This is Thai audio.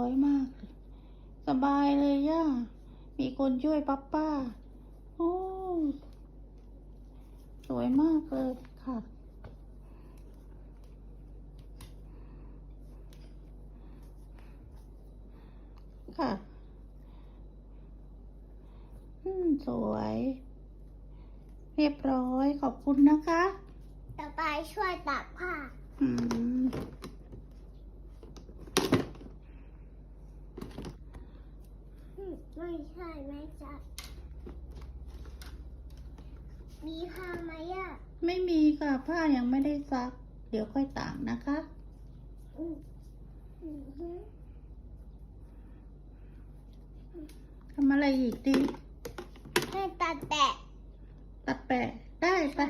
วยมาก สบายเลยย่า มีคนช่วยป้าป้า โอ้ สวยมากเลยค่ะ ค่ะ อืม สวย เรียบร้อย ขอบคุณนะคะ ต่อไปช่วยตักผ้า อืม อืม ไม่ใช่ไม่ใช่มีผ้าไหมอะไม่มีค่ะผ้ายังไม่ได้ซัก เดี๋ยวค่อยตากนะคะอืมอืมฮึทำอะไรอีกดีให้ตัดแตะตัดแปะได้ไปใช่